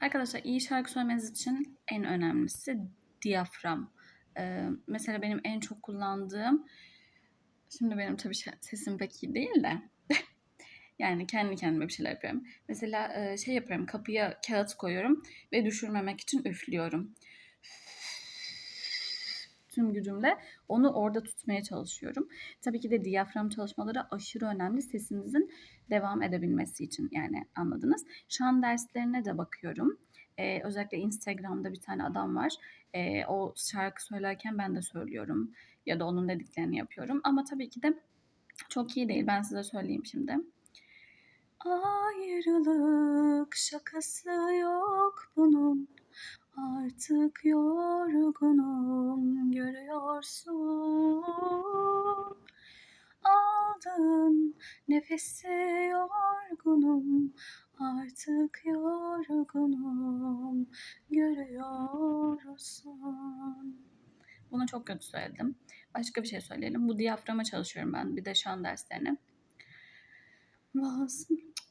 Arkadaşlar iyi şarkı söylemeniz için en önemlisi diyafram. Ee, mesela benim en çok kullandığım, şimdi benim tabii sesim pek iyi değil de yani kendi kendime bir şeyler yapıyorum. Mesela e, şey yapıyorum kapıya kağıt koyuyorum ve düşürmemek için üflüyorum. Tüm gücümle onu orada tutmaya çalışıyorum. Tabii ki de diyafram çalışmaları aşırı önemli sesinizin devam edebilmesi için yani anladınız. Şan derslerine de bakıyorum. Ee, özellikle Instagram'da bir tane adam var. Ee, o şarkı söylerken ben de söylüyorum ya da onun dediklerini yapıyorum. Ama tabii ki de çok iyi değil. Ben size söyleyeyim şimdi. Ayrılık şakası yok bunun. Artık yorgunum görüyorsun. Aldın nefesi yorgunum. Artık yorgunum görüyorsun. Bunu çok kötü söyledim. Başka bir şey söyleyelim. Bu diyaframa çalışıyorum ben. Bir de şan derslerine. Vaz...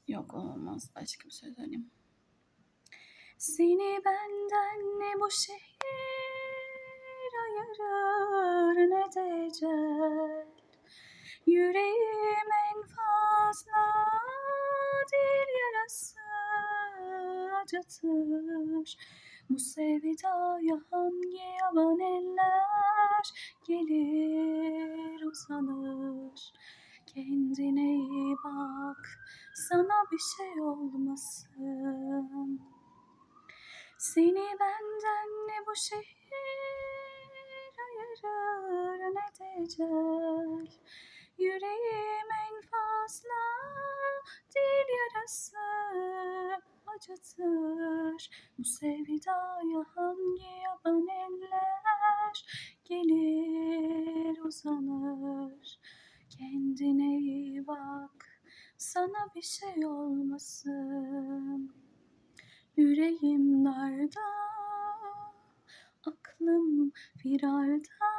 Yok olmaz. Başka bir şey söyleyeyim. Seni benden ne bu şehir ayırır ne de. Yüreğim en fazla dil yarası acıtır. Bu sevdaya hangi yalan eller gelir uzanır. Kendine iyi bak, sana bir şey olmasın. Seni benden ne bu şehir de ecel. Yüreğim en fazla dil yarası acıtır. Bu sevdaya hangi yaban eller gelir uzanır. Kendine iyi bak, sana bir şey olmasın. Yüreğim darda, aklım firarda.